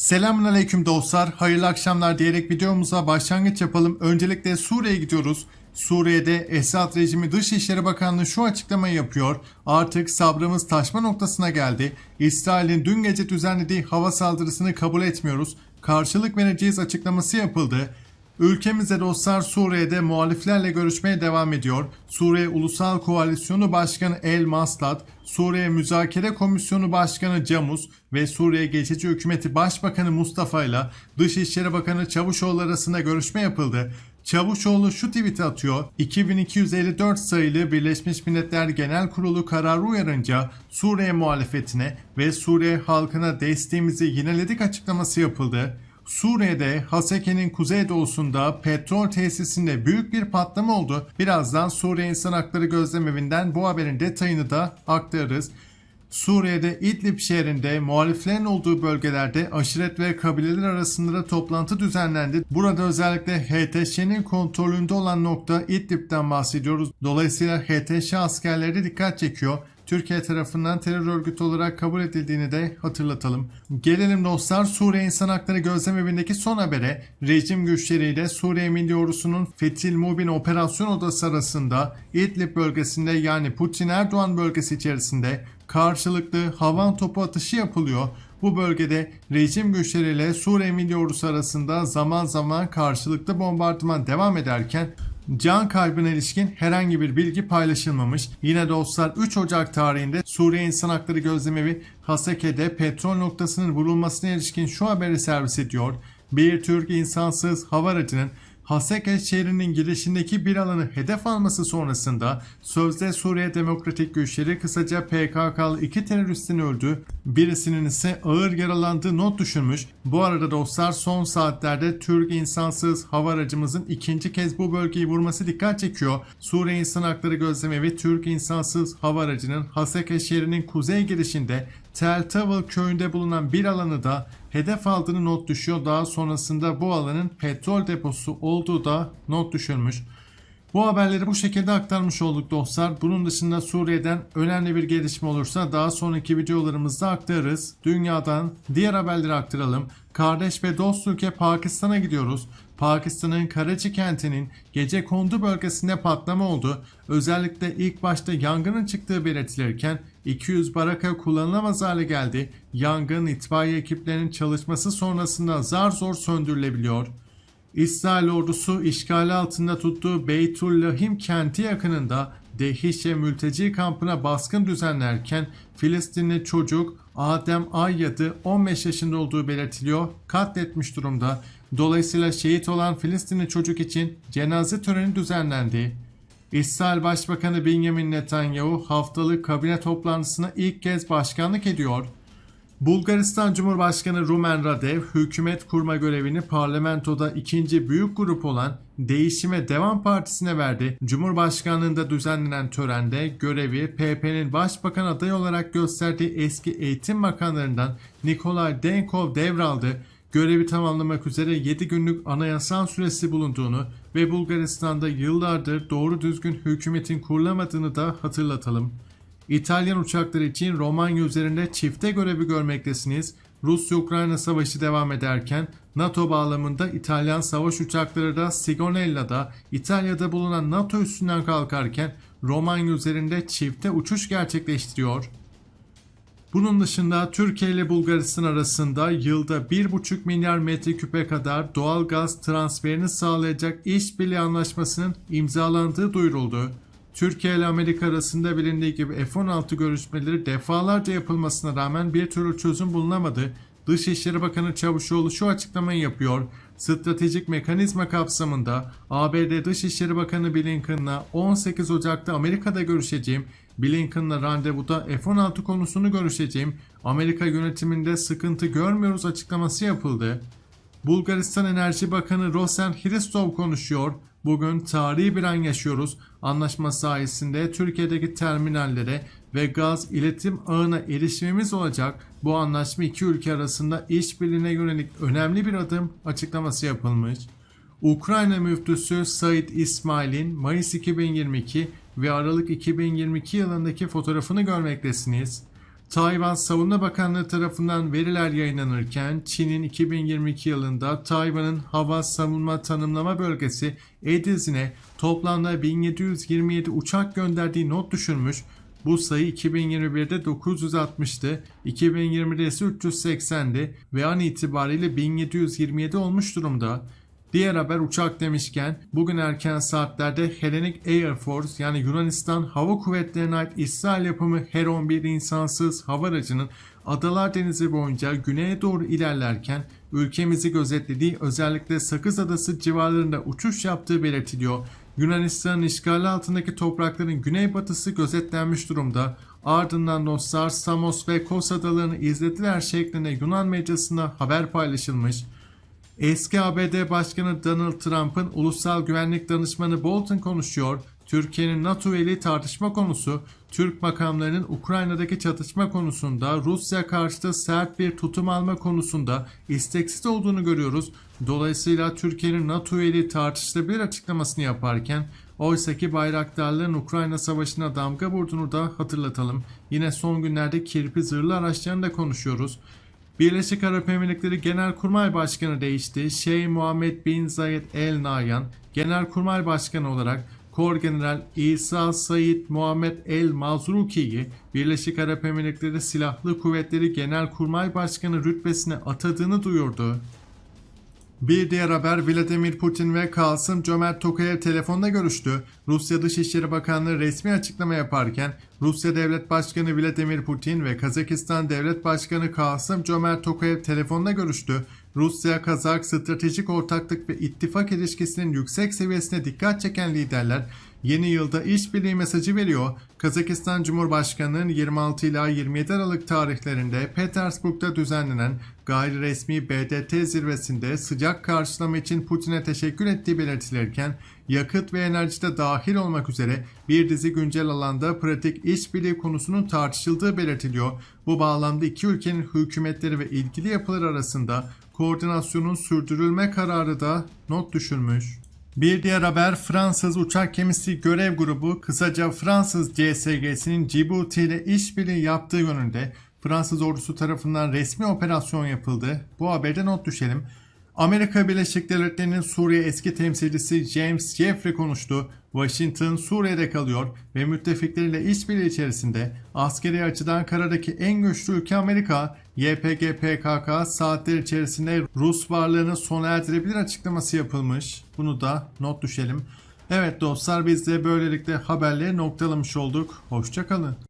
Selamünaleyküm dostlar. Hayırlı akşamlar diyerek videomuza başlangıç yapalım. Öncelikle Suriye'ye gidiyoruz. Suriye'de Esad rejimi Dışişleri Bakanlığı şu açıklamayı yapıyor. Artık sabrımız taşma noktasına geldi. İsrail'in dün gece düzenlediği hava saldırısını kabul etmiyoruz. Karşılık vereceğiz açıklaması yapıldı. Ülkemizde dostlar Suriye'de muhaliflerle görüşmeye devam ediyor. Suriye Ulusal Koalisyonu Başkanı El Maslat, Suriye Müzakere Komisyonu Başkanı Camuz ve Suriye Geçici Hükümeti Başbakanı Mustafa ile Dışişleri Bakanı Çavuşoğlu arasında görüşme yapıldı. Çavuşoğlu şu tweet atıyor. 2254 sayılı Birleşmiş Milletler Genel Kurulu kararı uyarınca Suriye muhalefetine ve Suriye halkına desteğimizi yineledik açıklaması yapıldı. Suriye'de Haseke'nin kuzeydoğusunda petrol tesisinde büyük bir patlama oldu. Birazdan Suriye İnsan Hakları Gözlemevi'nden bu haberin detayını da aktarırız. Suriye'de İdlib şehrinde muhaliflerin olduğu bölgelerde aşiret ve kabileler arasında da toplantı düzenlendi. Burada özellikle HTŞ'nin kontrolünde olan nokta İdlib'den bahsediyoruz. Dolayısıyla HTŞ askerleri dikkat çekiyor. Türkiye tarafından terör örgütü olarak kabul edildiğini de hatırlatalım. Gelelim dostlar Suriye İnsan Hakları Gözlemevi'ndeki son habere. Rejim güçleriyle Suriye Milli Ordusu'nun Fetil Mubin Operasyon Odası arasında İdlib bölgesinde yani Putin Erdoğan bölgesi içerisinde karşılıklı havan topu atışı yapılıyor. Bu bölgede rejim güçleriyle Suriye Milli Ordusu arasında zaman zaman karşılıklı bombardıman devam ederken Can kaybına ilişkin herhangi bir bilgi paylaşılmamış. Yine dostlar 3 Ocak tarihinde Suriye İnsan Hakları Gözlemevi Haseke'de petrol noktasının vurulmasına ilişkin şu haberi servis ediyor. Bir Türk insansız hava aracının Haseke şehrinin girişindeki bir alanı hedef alması sonrasında sözde Suriye Demokratik Güçleri kısaca PKK'lı iki teröristin öldü, birisinin ise ağır yaralandığı not düşürmüş. Bu arada dostlar son saatlerde Türk insansız hava aracımızın ikinci kez bu bölgeyi vurması dikkat çekiyor. Suriye İnsan Hakları Gözlemevi Türk insansız hava aracının Haseke şehrinin kuzey girişinde Tel Tavel köyünde bulunan bir alanı da hedef aldığını not düşüyor. Daha sonrasında bu alanın petrol deposu olduğu da not düşürmüş. Bu haberleri bu şekilde aktarmış olduk dostlar. Bunun dışında Suriye'den önemli bir gelişme olursa daha sonraki videolarımızda aktarırız. Dünyadan diğer haberleri aktaralım. Kardeş ve dost ülke Pakistan'a gidiyoruz. Pakistan'ın Karachi kentinin gece kondu bölgesinde patlama oldu. Özellikle ilk başta yangının çıktığı belirtilirken 200 baraka kullanılamaz hale geldi. Yangın itfaiye ekiplerinin çalışması sonrasında zar zor söndürülebiliyor. İsrail ordusu işgali altında tuttuğu Beytullahim kenti yakınında Dehişe mülteci kampına baskın düzenlerken Filistinli çocuk Adem Ayyad'ı 15 yaşında olduğu belirtiliyor, katletmiş durumda. Dolayısıyla şehit olan Filistinli çocuk için cenaze töreni düzenlendi. İsrail Başbakanı Benjamin Netanyahu haftalık kabine toplantısına ilk kez başkanlık ediyor. Bulgaristan Cumhurbaşkanı Rumen Radev hükümet kurma görevini parlamentoda ikinci büyük grup olan Değişime Devam Partisi'ne verdi. Cumhurbaşkanlığında düzenlenen törende görevi PP'nin başbakan adayı olarak gösterdiği eski eğitim bakanlarından Nikolay Denkov devraldı. Görevi tamamlamak üzere 7 günlük anayasal süresi bulunduğunu ve Bulgaristan'da yıllardır doğru düzgün hükümetin kurulamadığını da hatırlatalım. İtalyan uçakları için Romanya üzerinde çifte görevi görmektesiniz. Rusya-Ukrayna savaşı devam ederken NATO bağlamında İtalyan savaş uçakları da Sigonella'da İtalya'da bulunan NATO üstünden kalkarken Romanya üzerinde çifte uçuş gerçekleştiriyor. Bunun dışında Türkiye ile Bulgaristan arasında yılda 1,5 milyar metreküpe kadar doğal gaz transferini sağlayacak işbirliği anlaşmasının imzalandığı duyuruldu. Türkiye ile Amerika arasında bilindiği gibi F-16 görüşmeleri defalarca yapılmasına rağmen bir türlü çözüm bulunamadı. Dışişleri Bakanı Çavuşoğlu şu açıklamayı yapıyor. Stratejik mekanizma kapsamında ABD Dışişleri Bakanı Blinken'la 18 Ocak'ta Amerika'da görüşeceğim. Blinken'la randevuda F-16 konusunu görüşeceğim. Amerika yönetiminde sıkıntı görmüyoruz açıklaması yapıldı. Bulgaristan Enerji Bakanı Rosen Hristov konuşuyor. Bugün tarihi bir an yaşıyoruz. Anlaşma sayesinde Türkiye'deki terminallere ve gaz iletim ağına erişimimiz olacak. Bu anlaşma iki ülke arasında işbirliğine yönelik önemli bir adım açıklaması yapılmış. Ukrayna müftüsü Said İsmail'in Mayıs 2022 ve Aralık 2022 yılındaki fotoğrafını görmektesiniz. Tayvan Savunma Bakanlığı tarafından veriler yayınlanırken Çin'in 2022 yılında Tayvan'ın hava savunma tanımlama bölgesi EDIZ'ine toplamda 1727 uçak gönderdiği not düşürmüş. Bu sayı 2021'de 960'tı, 2020'de ise 380'di ve an itibariyle 1727 olmuş durumda. Diğer haber uçak demişken bugün erken saatlerde Hellenic Air Force yani Yunanistan Hava Kuvvetleri'ne ait İsrail yapımı Her-11 insansız hava aracının Adalar Denizi boyunca güneye doğru ilerlerken ülkemizi gözetlediği özellikle Sakız Adası civarlarında uçuş yaptığı belirtiliyor. Yunanistan'ın işgali altındaki toprakların güneybatısı gözetlenmiş durumda. Ardından dostlar Samos ve Kos adalarını izlediler şeklinde Yunan medyasında haber paylaşılmış. Eski ABD Başkanı Donald Trump'ın ulusal güvenlik danışmanı Bolton konuşuyor. Türkiye'nin NATO üyeliği tartışma konusu, Türk makamlarının Ukrayna'daki çatışma konusunda Rusya karşıtı sert bir tutum alma konusunda isteksiz olduğunu görüyoruz. Dolayısıyla Türkiye'nin NATO üyeliği tartışılabilir açıklamasını yaparken oysaki bayraktarların Ukrayna Savaşı'na damga vurduğunu da hatırlatalım. Yine son günlerde kirpi zırhlı araçlarını da konuşuyoruz. Birleşik Arap Emirlikleri Genelkurmay Başkanı değişti. Şeyh Muhammed Bin Zayed El Nahyan Genelkurmay Başkanı olarak Kor General İsa Said Muhammed El Mazruki'yi Birleşik Arap Emirlikleri Silahlı Kuvvetleri Genelkurmay Başkanı rütbesine atadığını duyurdu. Bir diğer haber Vladimir Putin ve Kasım Cömert Tokayev telefonda görüştü. Rusya Dışişleri Bakanlığı resmi açıklama yaparken Rusya Devlet Başkanı Vladimir Putin ve Kazakistan Devlet Başkanı Kasım Cömert Tokayev telefonda görüştü. Rusya-Kazak stratejik ortaklık ve ittifak ilişkisinin yüksek seviyesine dikkat çeken liderler yeni yılda işbirliği mesajı veriyor. Kazakistan Cumhurbaşkanı'nın 26 ila 27 Aralık tarihlerinde Petersburg'da düzenlenen gayri resmi BDT zirvesinde sıcak karşılama için Putin'e teşekkür ettiği belirtilirken yakıt ve enerjide dahil olmak üzere bir dizi güncel alanda pratik işbirliği konusunun tartışıldığı belirtiliyor. Bu bağlamda iki ülkenin hükümetleri ve ilgili yapılar arasında koordinasyonun sürdürülme kararı da not düşürmüş. Bir diğer haber Fransız uçak gemisi görev grubu kısaca Fransız CSG'sinin Djibouti ile işbirliği yaptığı yönünde Fransız ordusu tarafından resmi operasyon yapıldı. Bu haberde not düşelim. Amerika Birleşik Devletleri'nin Suriye eski temsilcisi James Jeffrey konuştu. Washington Suriye'de kalıyor ve müttefikleriyle işbirliği içerisinde askeri açıdan karadaki en güçlü ülke Amerika, YPG PKK saatler içerisinde Rus varlığını sona erdirebilir açıklaması yapılmış. Bunu da not düşelim. Evet dostlar biz de böylelikle haberleri noktalamış olduk. Hoşçakalın.